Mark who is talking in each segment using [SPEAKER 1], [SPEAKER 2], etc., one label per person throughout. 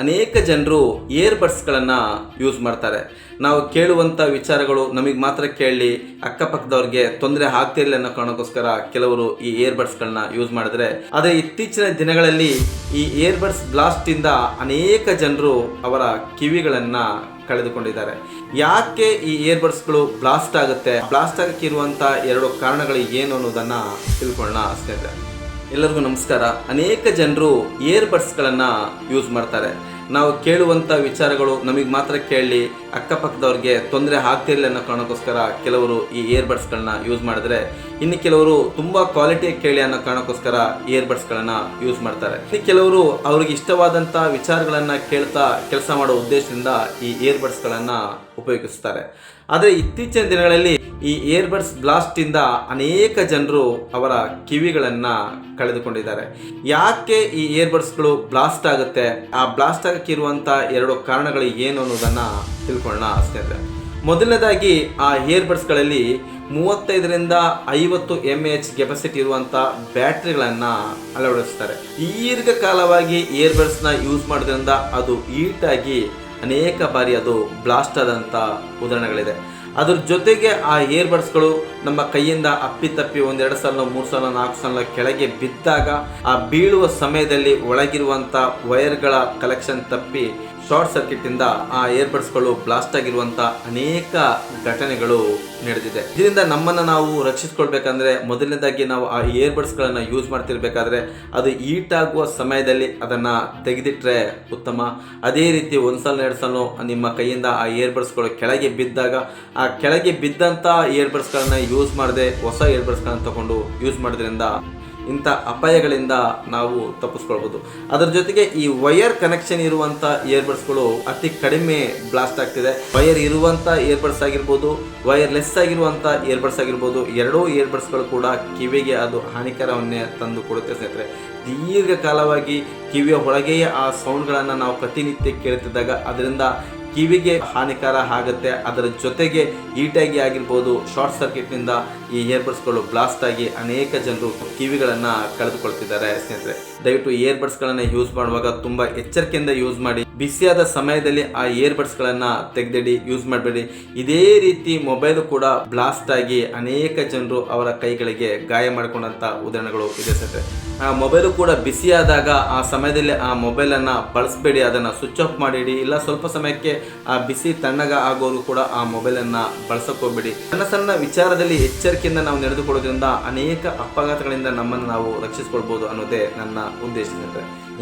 [SPEAKER 1] ಅನೇಕ ಜನರು year ಬಡ್ಸ್ಗಳನ್ನು use ಮಾಡ್ತಾರೆ. ನಾವು ಕೇಳುವಂಥ ವಿಚಾರಗಳು ನಮಗೆ ಮಾತ್ರ ಕೇಳಿ ಅಕ್ಕಪಕ್ಕದವ್ರಿಗೆ ತೊಂದರೆ ಆಗ್ತಿರಲಿಲ್ಲ ಅನ್ನೋ ಕಾರಣಕ್ಕೋಸ್ಕರ ಕೆಲವರು ಈ ಇಯರ್ ಬಡ್ಸ್ಗಳನ್ನ ಯೂಸ್ ಮಾಡಿದ್ರೆ. ಆದರೆ ಇತ್ತೀಚಿನ ದಿನಗಳಲ್ಲಿ ಈ ಇಯರ್ ಬಡ್ಸ್ ಬ್ಲಾಸ್ಟಿಂದ ಅನೇಕ ಜನರು ಅವರ ಕಿವಿಗಳನ್ನು ಕಳೆದುಕೊಂಡಿದ್ದಾರೆ. ಯಾಕೆ ಈ ಇಯರ್ ಬಡ್ಸ್ಗಳು ಬ್ಲಾಸ್ಟ್ ಆಗುತ್ತೆ? ಬ್ಲಾಸ್ಟ್ ಆಗಕ್ಕೆ ಇರುವಂಥ ಎರಡು ಕಾರಣಗಳು ಏನು ಅನ್ನೋದನ್ನು ತಿಳ್ಕೊಳ್ಳೋಣ ಸ್ನೇಹಿತರೆ ಎಲ್ಲರಿಗೂ ನಮಸ್ಕಾರ. ಅನೇಕ ಜನರು ಇಯರ್ ಬಡ್ಸ್ಗಳನ್ನು ಯೂಸ್ ಮಾಡ್ತಾರೆ. ನಾವು ಕೇಳುವಂಥ ವಿಚಾರಗಳು ನಮಗೆ ಮಾತ್ರ ಕೇಳಿ ಅಕ್ಕಪಕ್ಕದವ್ರಿಗೆ ತೊಂದರೆ ಆಗ್ತಿರಲಿಲ್ಲ ಅನ್ನೋ ಕಾರಣಕ್ಕೋಸ್ಕರ ಕೆಲವರು ಈ ಇಯರ್ ಬಡ್ಸ್ಗಳನ್ನ ಯೂಸ್ ಮಾಡಿದ್ರೆ, ಇನ್ನು ಕೆಲವರು ತುಂಬ ಕ್ವಾಲಿಟಿ ಕೇಳಿ ಅನ್ನೋ ಕಾರಣಕ್ಕೋಸ್ಕರ ಇಯರ್ ಬಡ್ಸ್ಗಳನ್ನ ಯೂಸ್ ಮಾಡ್ತಾರೆ. ಇನ್ನು ಕೆಲವರು ಅವ್ರಿಗೆ ಇಷ್ಟವಾದಂಥ ವಿಚಾರಗಳನ್ನು ಕೇಳ್ತಾ ಕೆಲಸ ಮಾಡೋ ಉದ್ದೇಶದಿಂದ ಈ ಇಯರ್ ಬಡ್ಸ್ಗಳನ್ನು ಉಪಯೋಗಿಸ್ತಾರೆ. ಆದರೆ ಇತ್ತೀಚಿನ ದಿನಗಳಲ್ಲಿ ಈ ಇಯರ್ಬಡ್ಸ್ ಬ್ಲಾಸ್ಟ್ ಇಂದ ಅನೇಕ ಜನರು ಅವರ ಕಿವಿಗಳನ್ನು ಕಳೆದುಕೊಂಡಿದ್ದಾರೆ. ಯಾಕೆ ಈ ಇಯರ್ಬಡ್ಸ್ಗಳು ಬ್ಲಾಸ್ಟ್ ಆಗುತ್ತೆ? ಆ ಬ್ಲಾಸ್ಟ್ ಆಗಕ್ಕಿರುವಂಥ ಎರಡು ಕಾರಣಗಳು ಏನು ಅನ್ನೋದನ್ನು ತಿಳ್ಕೊಳ್ಳೋಣ ಸ್ನೇಹಿತರೆ. ಮೊದಲನೇದಾಗಿ ಆ ಇಯರ್ಬಡ್ಸ್ಗಳಲ್ಲಿ ಮೂವತ್ತೈದರಿಂದ ಐವತ್ತು ಎಂ ಎಚ್ ಕೆಪಾಸಿಟಿ ಇರುವಂತ ಬ್ಯಾಟ್ರಿಗಳನ್ನು ಅಳವಡಿಸ್ತಾರೆ. ದೀರ್ಘಕಾಲವಾಗಿ ನ ಯೂಸ್ ಮಾಡೋದ್ರಿಂದ ಅದು ಹೀಟ್ ಆಗಿ ಅನೇಕ ಬಾರಿ ಅದು ಬ್ಲಾಸ್ಟ್ ಆದಂಥ ಉದಾಹರಣೆಗಳಿದೆ. ಅದ್ರ ಜೊತೆಗೆ ಆ ಏರ್ಬಡ್ಸ್ಗಳು ನಮ್ಮ ಕೈಯಿಂದ ಅಪ್ಪಿತಪ್ಪಿ ಒಂದೆರಡು ಸಲ, ಮೂರು ಸಲ, ನಾಲ್ಕು ಸಲ ಕೆಳಗೆ ಬಿದ್ದಾಗ ಆ ಬೀಳುವ ಸಮಯದಲ್ಲಿ ಒಳಗಿರುವಂಥ ವೈರ್ಗಳ ಕಲೆಕ್ಷನ್ ತಪ್ಪಿ ಶಾರ್ಟ್ ಸರ್ಕ್ಯೂಟ್ ಇಂದ ಆ ಏರ್ಬಡ್ಸ್ಗಳು ಬ್ಲಾಸ್ಟ್ ಆಗಿರುವಂತ ಅನೇಕ ಘಟನೆಗಳು ನಡೆದಿದೆ. ಇದರಿಂದ ನಮ್ಮನ್ನ ನಾವು ರಕ್ಷಿಸ್ಕೊಳ್ಬೇಕಂದ್ರೆ, ಮೊದಲನೇದಾಗಿ ನಾವು ಆ ಏರ್ಬಡ್ಸ್ಗಳನ್ನು ಬಡ್ಸ್ಗಳನ್ನ ಯೂಸ್ ಮಾಡ್ತಿರ್ಬೇಕಾದ್ರೆ, ಅದು ಈಟ್ ಆಗುವ ಸಮಯದಲ್ಲಿ ಅದನ್ನ ತೆಗೆದಿಟ್ರೆ ಉತ್ತಮ. ಅದೇ ರೀತಿ ಎರಡು ಸಲ ನಿಮ್ಮ ಕೈಯಿಂದ ಆ ಏರ್ಬಡ್ಸ್ಗಳು ಕೆಳಗೆ ಬಿದ್ದಾಗ, ಆ ಕೆಳಗೆ ಬಿದ್ದಂತ ಏರ್ಬಡ್ಸ್ಗಳನ್ನು ಬಡ್ಸ್ಗಳನ್ನ ಯೂಸ್ ಮಾಡದೆ, ಹೊಸ ಏರ್ಬಡ್ಸ್ಗಳನ್ನು ಬಡ್ಸ್ಗಳನ್ನ ತಗೊಂಡು ಯೂಸ್ ಮಾಡೋದ್ರಿಂದ ಇಂಥ ಅಪಾಯಗಳಿಂದ ನಾವು ತಪ್ಪಿಸ್ಕೊಳ್ಬೋದು. ಅದರ ಜೊತೆಗೆ ಈ ವೈರ್ ಕನೆಕ್ಷನ್ ಇರುವಂಥ ಇಯರ್ಬಡ್ಸ್ಗಳು ಅತಿ ಕಡಿಮೆ ಬ್ಲಾಸ್ಟ್ ಆಗ್ತಿದೆ. ವೈರ್ ಇರುವಂಥ ಇಯರ್ಬಡ್ಸ್ ಆಗಿರ್ಬೋದು ವೈರ್ಲೆಸ್ ಆಗಿರುವಂಥ ಇಯರ್ಬಡ್ಸ್ ಆಗಿರ್ಬೋದು, ಎರಡೂ ಇಯರ್ಬಡ್ಸ್ಗಳು ಕೂಡ ಕಿವಿಗೆ ಅದು ಹಾನಿಕರವನ್ನೇ ತಂದು ಕೊಡುತ್ತೆ ಸ್ನೇಹಿತರೆ. ದೀರ್ಘಕಾಲವಾಗಿ ಕಿವಿಯ ಒಳಗೆಯೇ ಆ ಸೌಂಡ್ಗಳನ್ನು ನಾವು ಪ್ರತಿನಿತ್ಯ ಕೇಳ್ತಿದ್ದಾಗ ಅದರಿಂದ ಕಿವಿಗೆ ಹಾನಿಕಾರ ಆಗುತ್ತೆ. ಅದರ ಜೊತೆಗೆ ಹೀಟಾಗಿ ಆಗಿರ್ಬೋದು, ಶಾರ್ಟ್ ಸರ್ಕ್ಯೂಟ್ನಿಂದ ಈ ಇಯರ್ಬಡ್ಸ್ಗಳು ಬ್ಲಾಸ್ಟ್ ಆಗಿ ಅನೇಕ ಜನರು ಕಿವಿಗಳನ್ನು ಕಳೆದುಕೊಳ್ತಿದ್ದಾರೆ ಸ್ನೇಹಿತರೆ. ದಯವಿಟ್ಟು ಇಯರ್ಬಡ್ಸ್ಗಳನ್ನು ಯೂಸ್ ಮಾಡುವಾಗ ತುಂಬ ಎಚ್ಚರಿಕೆಯಿಂದ ಯೂಸ್ ಮಾಡಿ. ಬಿಸಿಯಾದ ಸಮಯದಲ್ಲಿ ಆ ಇಯರ್ಬಡ್ಸ್ಗಳನ್ನು ತೆಗೆದಿಡಿ, ಯೂಸ್ ಮಾಡಬೇಡಿ. ಇದೇ ರೀತಿ ಮೊಬೈಲು ಕೂಡ ಬ್ಲಾಸ್ಟ್ ಆಗಿ ಅನೇಕ ಜನರು ಅವರ ಕೈಗಳಿಗೆ ಗಾಯ ಮಾಡಿಕೊಂಡಂಥ ಉದಾಹರಣೆಗಳು ಇದೆ ಸ್ನೇಹಿತರೆ. ಆ ಮೊಬೈಲು ಕೂಡ ಬಿಸಿಯಾದಾಗ ಆ ಸಮಯದಲ್ಲಿ ಆ ಮೊಬೈಲನ್ನು ಬಳಸಬೇಡಿ, ಅದನ್ನು ಸ್ವಿಚ್ ಆಫ್ ಮಾಡಿಡಿ. ಇಲ್ಲ ಸ್ವಲ್ಪ ಸಮಯಕ್ಕೆ ಆ ಬಿಸಿ ತಣ್ಣಗ ಆಗೋರು ಕೂಡ ಆ ಮೊಬೈಲನ್ನು ಬಳಸಕ್ಕೆ ಬಳಸಕೋಬೇಡಿ ಸಣ್ಣ ಸಣ್ಣ ವಿಚಾರದಲ್ಲಿ ಎಚ್ಚರಿಕೆಯಿಂದ ನಾವು ನಡೆದುಕೊಳ್ಳೋದ್ರಿಂದ ಅನೇಕ ಅಪಘಾತಗಳಿಂದ ನಮ್ಮನ್ನು ನಾವು ರಕ್ಷಿಸ್ಕೊಳ್ಬೋದು ಅನ್ನೋದೇ ನನ್ನ ಉದ್ದೇಶ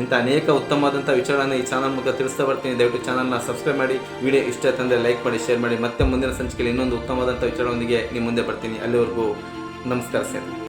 [SPEAKER 1] ಇಂಥ ಅನೇಕ ಉತ್ತಮವಾದಂಥ ವಿಚಾರಗಳನ್ನು ಈ ಚಾನಲ್ ಮೂಲಕ ತಿಳಿಸ್ತಾ ಬರ್ತೀನಿ. ದಯವಿಟ್ಟು ಚಾನಲ್ನ ಸಬ್ಸ್ಕ್ರೈಬ್ ಮಾಡಿ, ವಿಡಿಯೋ ಇಷ್ಟ ತಂದೆ ಲೈಕ್ ಮಾಡಿ, ಶೇರ್ ಮಾಡಿ. ಮತ್ತೆ ಮುಂದಿನ ಸಂಚಿಕೆಯಲ್ಲಿ ಇನ್ನೊಂದು ಉತ್ತಮವಾದಂಥ ವಿಚಾರಗಳೊಂದಿಗೆ ನಿಮ್ಮ ಮುಂದೆ ಬರ್ತೀನಿ. ಅಲ್ಲಿವರೆಗೂ ನಮಸ್ಕಾರ ಸ್ನೇಹಿತರೆ